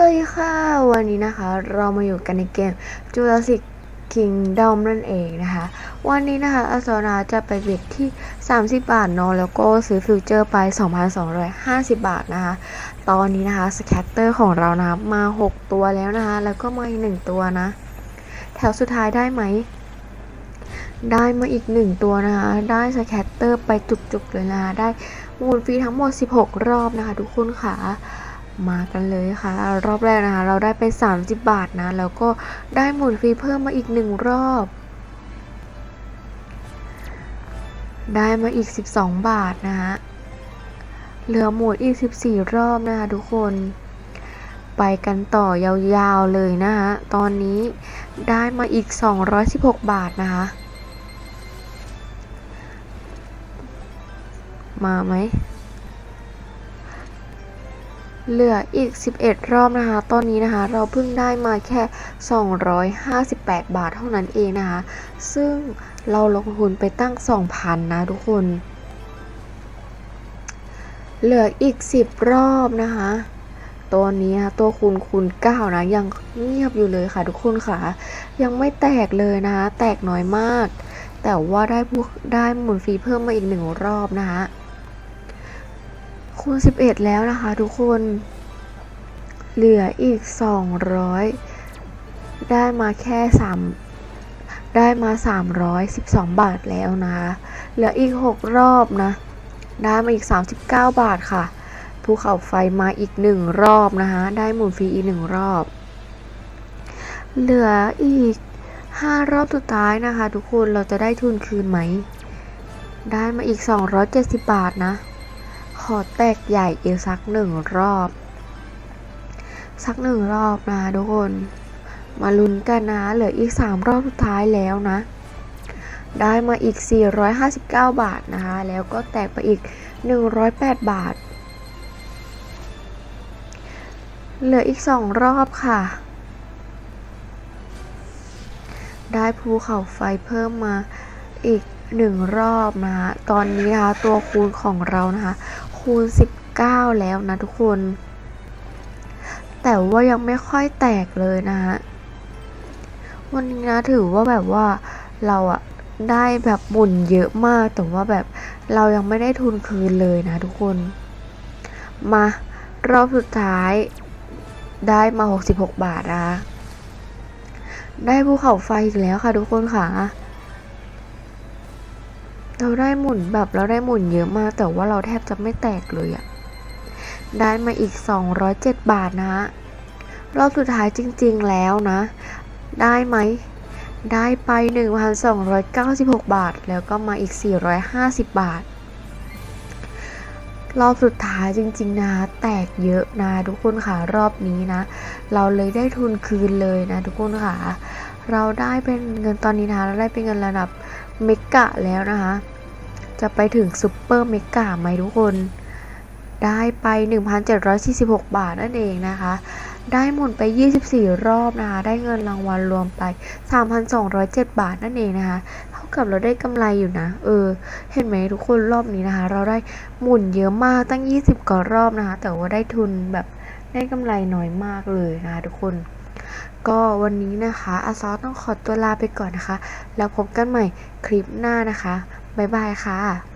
สวัสดีค่ะ วันนี้นะคะเรามาอยู่กันในเกม Jurassic Kingdom นั่นเองนะคะ วันนี้นะคะอสนาจะไปเบ็ดที่ 30 บาทเนาะแล้วก็ซื้อฟิวเจอร์ไป 2,250 บาทนะคะ ตอนนี้นะคะสแคตเตอร์ของเรานะคะมา 6 ตัวแล้วนะคะ แล้วก็มาอีก 1 ตัวนะ แถวสุดท้ายได้ไหม ได้มาอีก 1 ตัวนะคะ ได้สแคตเตอร์ไปจุกๆเลยนะคะได้มูลฟรีทั้งหมด 16 รอบนะคะ ทุกคนค่ะ มากันเลยค่ะ รอบแรกนะคะ เราได้ไป 30 บาทนะ แล้วก็ได้หมุนฟรีเพิ่มมาอีกหนึ่งรอบ ได้มาอีก 12 บาทนะคะเหลือหมุนอีก 14 รอบนะคะทุกคนไปกันต่อยาวๆเลยนะคะตอนนี้ได้มาอีก 216 บาทนะคะมาไหม เหลืออีก 11 รอบนะคะ ตอนนี้นะคะ เราเพิ่งได้มาแค่ 258 บาทเท่านั้นเองนะคะ ซึ่งเราลงทุนไปตั้ง 2,000 นะทุกคน เหลืออีก 10 รอบนะคะ ตัวนี้นะตัวคูณคูณ9นะ ยังเงียบอยู่เลยค่ะทุกคนค่ะ ยังไม่แตกเลยนะคะ แตกน้อยมาก แต่ว่าได้พวกได้หมุนฟรีเพิ่มมาอีกหนึ่งรอบนะคะ คูณ 11 แล้วนะคะทุกคน เหลืออีก 200 ได้มาแค่ 3 ได้มา 312 บาทแล้วนะคะ เหลืออีก 6 รอบนะ ได้มาอีก 39 บาทค่ะ ภูเขาไฟมาอีก 1 รอบนะคะ ได้หมุนฟรีอีก 1 รอบ เหลืออีก 5 รอบสุดท้ายนะคะ ทุกคน เราจะได้ทุนคืนไหม ได้มาอีก 270 บาทนะ อแตกใหญ่อีกสักหนึ่งรอบ สักหนึ่งรอบนะทุกคน มาลุ้นกันนะ เหลืออีก 3 รอบสุดท้ายแล้วนะ ได้มาอีก 459 บาทนะคะ แล้วก็แตกไปอีก 108 บาท เหลืออีก 2 รอบค่ะได้ภูเขาไฟเพิ่มมาอีก1รอบนะคะ ตอนนี้นะคะตัวคูณของเรานะคะ คูณ 19 แล้วนะทุกคน แต่ว่ายังไม่ค่อยแตกเลยนะฮะ วันนี้นะถือว่าแบบว่าเราอะได้แบบหมุนเยอะมาก แต่ว่าแบบเรายังไม่ได้ทุนคืนเลยนะทุกคน มารอบสุดท้ายได้มา 66 บาทนะคะได้ภูเขาไฟอีกแล้วค่ะทุกคนค่ะ เราได้หมุนแบบเราได้หมุนเยอะมาก แต่ว่าเราแทบจะไม่แตกเลยอะได้มาอีก 207 บาทนะฮะรอบสุดท้ายจริงๆแล้วนะ ได้ไหม ได้ไป 1,296 บาท แล้วก็มาอีก 450 บาท รอบสุดท้ายจริง ๆ นะ แตกเยอะนะทุกคนค่ะ รอบนี้นะ เราเลยได้ทุนคืนเลยนะทุกคนค่ะ เราได้เป็นเงินตอนนี้นะ เราได้เป็นเงินระดับ เมกะแล้วนะคะ จะไปถึงซูเปอร์เมกะไหมทุกคน ได้ไป 1,746 บาทนั่นเองนะคะ ได้หมุนไป 24 รอบนะคะ ได้เงินรางวัลรวมไป 3,207 บาทนั่นเองนะคะ เท่ากับเราได้กำไรอยู่นะ เออ เห็นไหมทุกคนรอบนี้นะคะ เราได้หมุนเยอะมากตั้ง 20 กว่ารอบนะคะ แต่ว่าได้ทุนแบบได้กำไรน้อยมากเลยนะคะทุกคน ก็วันนี้นะคะอาซอต้องขอตัวลาไปก่อนนะคะ แล้วพบกันใหม่คลิปหน้านะคะ บ๊ายบายค่ะ